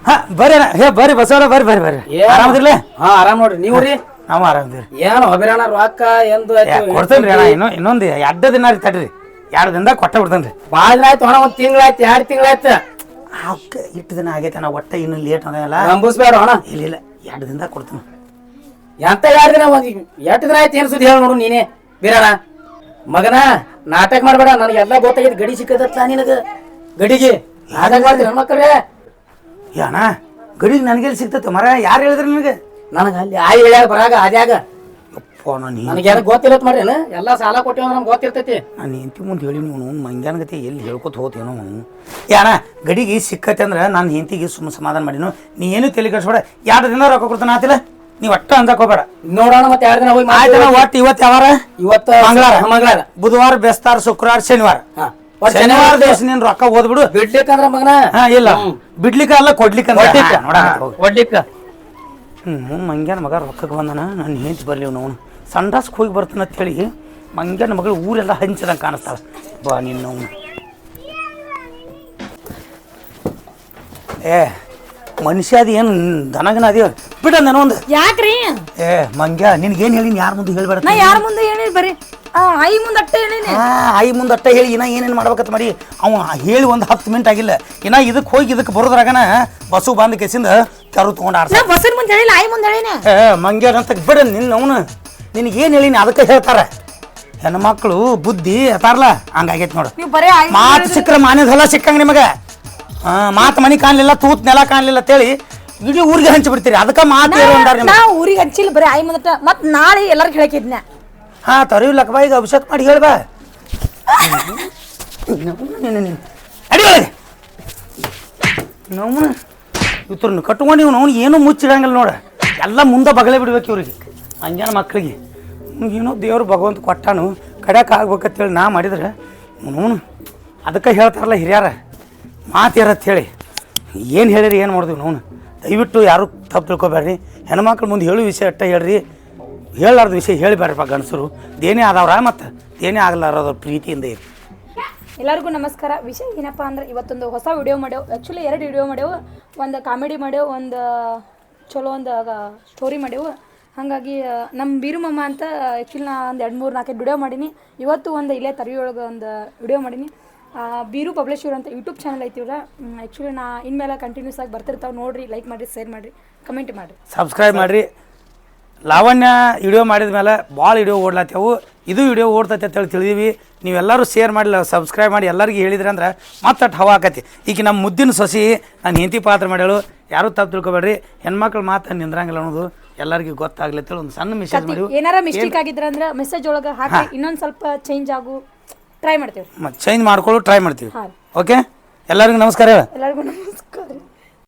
ಹಾ ಬರ್ರಿ ಅಣ್ಣ. ಹೇ ಬರ್ರಿ ಬಸವಣ್ಣ ಬರ್ರಿ ಬರ್ರಿ ಬರ್ರಿ. ಆರಾಮದಿರ್ಲಿ? ಹಾ ಆರಾಮ್ ನೋಡ್ರಿ. ನೀವು ರೀ ನಾವು ಆರಾಮದಿರಿ ಏನು ಬಿರಣ ರೊಕ್ಕ ಎಂದು ಕೊಡ್ತೇನ್ರಿ ಅಣ್ಣ ಇನ್ನೊ ಇನ್ನೊಂದು ಎರಡು ದಿನ ರೀ ತಡ್ರಿ. ಎರಡು ದಿನದಾಗ ಕೊಟ್ಟ ಬಿಡ್ತೇನ್ರಿ. ಭಾಳ ದಿನ ಆಯ್ತು ಹಣ ಒಂದ್ ತಿಂಗಳಾಯ್ತು ಎರಡು ತಿಂಗಳಾಯ್ತು ಅವಕ್ಕ ಇಟ್ಟು ದಿನ ಆಗೈತೆ ನಾ ಒಟ್ಟ ಇನ್ನೂ ಲೇಟ್ ಅದಲ್ಲ ನಂಬಿಸ್ಬೇಡ ಅಣ್ಣ. ಇಲ್ಲ ಇಲ್ಲ ಎರಡು ದಿನದಾಗ ಕೊಡ್ತೇನೆ. ಎಂತ ಎರಡು ದಿನ ಒಂದ್ ಎಷ್ಟು ದಿನ ಆಯ್ತು ಏನು ಸುದ್ದಿ ಹೇಳಿ ನೋಡು ನೀನೇ ಬೀರಣ ಮಗನ ನಾಟಕ ಮಾಡ್ಬೇಡ ನನಗೆ ಎಲ್ಲ ಗೊತ್ತಾಗಿದ್ ಗಡಿ ಸಿಕ್ಕದತ್ತ ನಿನಗ? ಗಡಿಗೆ? ನಾಟಕ ಮಾಡ್ತೀರಿ ಮಕ್ಕಳೇ ಅಣ್ಣ ಗಡಿಗೆ ನನಗೆಲ್ಲಿ ಸಿಗ್ತೈತೆ ಮರ? ಯಾರು ಹೇಳಿದ್ರು ನನಗೆ? ನನಗೆ ಅಲ್ಲಿ ಆ ಹೇಳ್ಯಾಗ ಬರಾಗ ಅದ್ಯಾಗ ಅಪ್ಪ ನಾನು ನನಗೆ ಯಾರು ಗೊತ್ತಿರತ್ ಮಾಡ್ರೇನ ಎಲ್ಲ ಸಾಲ ಕೊಟ್ಟಿವ ನಮ್ಗೆ ಗೊತ್ತಿರ್ತೈತಿ. ನಾನು ಹೆಂಡತಿ ಮುಂದೆ ಹೇಳಿ ನೀವು ಮಂಗ್ಯಾನ ಗತಿ ಎಲ್ಲಿ ಹೇಳ್ಕೊತ ಹೋತೇನೋ ಅವನು. ಯಾಣ ಗಡಿಗೆ ಸಿಕ್ಕತ್ತೆ ಅಂದ್ರೆ ನಾನು ಹೆಂಡತಿಗೆ ಸುಮ್ಮ ಸಮಾಧಾನ ಮಾಡಿನೋ. ನೀ ಏನು ತಲೆ ಕೆಡಿಸ್ಬೇಡ. ಎರಡು ದಿನ ರೊಕ್ಕ ಕೊಡ್ತಾನ ಆತಿಲ್ಲ. ನೀವು ಅಟ್ಟ ಅಂದಕ್ ಹೋಗ್ಬೇಡ. ನೋಡೋಣ ಮತ್ತೆ ಎರಡು ದಿನ ಹೋಗಿ ಮಾಡ್ತೀವಿ. ಒಟ್ಟು ಇವತ್ತು ಯಾವಾರ? ಇವತ್ತು ಮಂಗಳವಾರ ಮಂಗಳವಾರ ಬುಧವಾರ ಬೆಸ್ತಾರ ಶುಕ್ರವಾರ ಶನಿವಾರ. ಹಾ. ಶನಿವಾರ ದಿವಸ ನೀನು ರೊಕ್ಕ ಓದ್ಬಿಡು ಬಿಡ್ಲಿಕ್ಕಂದ್ರ ಮಗನ? ಹಾ ಇಲ್ಲ. ಬಿಡ್ಲಿಕ್ಕ ಅಲ್ಲ ಕೊಡ್ಲಿಕ್ಕ ಅಂತ. ಒಡ್ಲಿಕ್ಕ ಹಾ, ನೋಡಾಕತ್ತಿ ಹೋಗು. ಒಡ್ಲಿಕ್ಕ ಹ್ಞೂ ಮಂಗ್ಯಾನ ಮಗ ರೊಕ್ಕಕ್ಕೆ ಬಂದನ? ನಾನು ಹೆಂಚ್ ಬರ್ಲಿ ಸಂಡಾಸ್ಗೆ ಹೋಗಿ ಅಂತ ಹೇಳಿ ಮಂಗ್ಯಾನ ಮಗಳು ಊರೆಲ್ಲ ಹಂಚದಂಗೆ ಕಾಣಿಸ್ತಾಳ. ಬಾ ನಿನ್ನ ಏ ಮನುಷ್ಯ ಅದು ಏನು ದನಗನ ಬಿಡ ಒಂದು. ಯಾಕ್ರಿ? ಏ ಮಂಗ್ಯ ನಿನ್ಗೇನು ಹೇಳಿ ಯಾರ ಮುಂದೆ ಹೇಳ್ಬೇಡ ನಾ ಯಾರ ಮುಂದೆ ಹೇಳಿ ಬರ್ರಿ ಆ ಐ ಮುಂದೆ ಅಟ್ಟೆ ಹೇಳಿನಿ. ಆ, ಆಯಿ ಮುಂದೆ ಅಟ್ಟ ಹೇಳಿ ಇನ್ನ ಏನೇನು ಮಾಡ್ಬೇಕತ್ ಮಾಡಿ. ಅವ ಹೇಳಿ ಒಂದು ಹತ್ತು ಮಿನಿಟ್ ಆಗಿಲ್ಲ. ಇನ್ನ ಇದಕ್ಕೆ ಹೋಗಿ ಇದಕ್ಕೆ ಬರೋದ್ರಾಗನ ಬಸ್ಸು ಬಂದ ಕೆಸಿಂದ ಕರು ತಗೊಂಡು ಆಡ್ಸ ನಾ ಬಸ್ಸಿನ ಮುಂದೆ ಹೇಳಿಲ್ಲ ಐ ಮುಂದೆ ಹೇಳಿನಿ. ಏ ಮಂಗ್ಯಾರ ಅಂತ ಬಿಡ ನಿನ್ನ ಅವನು. ಏನು ಹೇಳಿನಿ ಅದಕ್ಕೆ ಹೇಳ್ತಾರ. ಹೆಣ್ಮಕ್ಳು ಬುದ್ಧಿ ಎತ್ತಾರಲ್ಲ ಹಂಗಾಗೈತೆ ನೋಡು. ನೀವು ಬರೇ ಐ ಮಾತು ಸಿಕ್ಕರೆ ಮಾನ್ಯದಲ್ಲ ಸಿಕ್ಕಂಗ ನಿಮಗೆ. ಮಾತು ಮನಿ ಕಾಣಲಿಲ್ಲ ತೂತ್ ನೆಲ ಕಾಣಲಿಲ್ಲ ಅಂತೇಳಿ ಇಡೀ ಊರಿಗೆ ಹಂಚಿ ಬಿಡ್ತೀರಿ. ಅದಕ್ಕೆ ಮಾತು ಅಂದಾರ ನಾ ಊರಿಗೆ ಹಂಚಿಲ್ಲ ಬರೀ ಐ ಮುಂದೆ ಮತ್ ನಾಳೆ ಎಲ್ಲರಿಗೂ ಹೇಳಕಿದ್ನ. ಹಾ ತರವಿ ಈಗ ಅಭಿಷೇಕ ಮಾಡಿ ಹೇಳ್ಬ ಅಡಿ ಒಳಗೆ. ನಾವು ಇವ್ರನ್ನ ಕಟ್ಕೊಂಡು ಇವ್ನು ಅವ್ನು ಏನೂ ಮುಚ್ಚಿಡಂಗಿಲ್ಲ ನೋಡ. ಎಲ್ಲ ಮುಂದೆ ಬಗಲೇ ಬಿಡ್ಬೇಕು ಇವ್ರಿಗೆ. ಅಂಜನ ಮಕ್ಕಳಿಗೆ ಏನೋ ದೇವ್ರ ಭಗವಂತ ಕೊಟ್ಟಾನು. ಕಡ್ಯಾಕ ಆಗ್ಬೇಕಂತೇಳಿ ನಾ ಮಾಡಿದ್ರೆ ಅವನು ಅದಕ್ಕೆ ಹೇಳ್ತಾರಲ್ಲ ಹಿರಿಯರ. ಮಾತಿರತ್ ಹೇಳಿ. ಏನು ಹೇಳಿರಿ, ಏನು ಮಾಡಿದ್ವಿ ನಾವು ದಯವಿಟ್ಟು ಯಾರು ತಪ್ಪು ತಿಳ್ಕೊಬೇಡ್ರಿ. ಹೆಣ್ಮಕ್ಳು ಮುಂದೆ ಹೇಳು ವಿಷಯ ಅಟ್ಟ ಹೇಳ್ರಿ. ಹೇಳಾರ್ದ ವಿಷಯ ಹೇಳಿಬೇಡ್ರಪ್ಪ ಗಂಡಸರು. ದೇನೇ ಆದವ್ರ ಮತ್ತು ದೇನೇ ಆಗಲಾರದ್ರ ಪ್ರೀತಿಯಿಂದ ಇರಿ. ಎಲ್ಲರಿಗೂ ನಮಸ್ಕಾರ. ವಿಷಯ ಏನಪ್ಪ ಅಂದ್ರೆ ಇವತ್ತೊಂದು ಹೊಸ ವಿಡಿಯೋ ಮಾಡ್ಯವು. ಆ್ಯಕ್ಚುಲಿ ಎರಡು ವಿಡಿಯೋ ಮಾಡ್ಯವು. ಒಂದು ಕಾಮಿಡಿ ಮಾಡ್ಯವು, ಒಂದು ಚಲೋ ಒಂದು ಸ್ಟೋರಿ ಮಾಡ್ಯವು. ಹಾಗಾಗಿ ನಮ್ಮ ಬೀರುಮಮ್ಮ ಅಂತ ಆ್ಯಕ್ಚುಲಿ ನಾ ಒಂದು ಎರಡು ಮೂರು ನಾಲ್ಕೈದು ವಿಡಿಯೋ ಮಾಡೀನಿ. ಇವತ್ತು ಒಂದು ಇಲ್ಲೇ ತರವಿಯೊಳಗೆ ಒಂದು ವಿಡಿಯೋ ಮಾಡೀನಿ. ಬೀರು ಪಬ್ಲಿಷರ್ ಅಂತ ಯೂಟ್ಯೂಬ್ ಚಾನಲ್ ಐತಿ ಇವ್ರ. ಆ್ಯಕ್ಚುಲಿ ನಾ ಇನ್ಮೇಲೆ ಕಂಟಿನ್ಯೂಸ್ ಆಗಿ ಬರ್ತಿರ್ತಾವೆ. ನೋಡ್ರಿ ಲೈಕ್ ಮಾಡಿರಿ ಶೇರ್ ಮಾಡಿರಿ ಕಮೆಂಟ್ ಮಾಡಿರಿ. ಸಬ್ಸ್ಕ್ರೈಬ್ ಮಾಡಿರಿ. ಲಾವಣ್ಯ ವಿಡಿಯೋ ಮಾಡಿದ ಮೇಲೆ ಭಾಳ ವಿಡಿಯೋ ಓಡ್ಲತ್ತೇವು ಇದು ವಿಡಿಯೋ ಓಡ್ತೈತೆ ಅಂತೇಳಿ ತಿಳಿದೀವಿ. ನೀವೆಲ್ಲರೂ ಶೇರ್ ಮಾಡಿ ಸಬ್ಸ್ಕ್ರೈಬ್ ಮಾಡಿ ಎಲ್ಲರಿಗೂ ಹೇಳಿದ್ರೆ ಅಂದ್ರೆ ಮತ್ತಷ್ಟು ಹವಾ ಆಕತಿ. ಈಗ ನಮ್ಮ ಮುದ್ದಿನ ಸೊಸಿ ನಾನು ಹೆಂಡತಿ ಪಾತ್ರ ಮಾಡ್ಯಾಳು. ಯಾರೂ ತಪ್ಪು ತಿಳ್ಕೊಬೇಡ್ರಿ. ಹೆಣ್ಮಕ್ಳು ಮಾತು ನಿಂದ್ರಂಗಿಲ್ಲ ಅನ್ನೋದು ಎಲ್ಲರಿಗೂ ಗೊತ್ತಾಗ್ಲಿ ಅಂತೇಳಿ ಒಂದು ಸಣ್ಣ ಮೆಸೇಜ್ ಮಾಡಿ ಏನಾರ ಮಿಸ್ಟೇಕ್ ಆಗಿದ್ರೆ ಅಂದ್ರೆ ಮೆಸೇಜ್ ಒಳಗೆ ಹಾಕಿ ಇನ್ನೊಂದು ಸ್ವಲ್ಪ ಚೇಂಜ್ ಆಗು. ಟ್ರೈ ಮಾಡ್ತೀವಿ ಮತ್ತು ಚೇಂಜ್ ಮಾಡ್ಕೊಳ್ಳೋ ಟ್ರೈ ಮಾಡ್ತೀವಿ. ಹಾಂ ಓಕೆ ಎಲ್ಲರಿಗೂ ನಮಸ್ಕಾರ ಹೇಳ. ಎಲ್ಲರಿಗೂ ನಮಸ್ಕಾರ.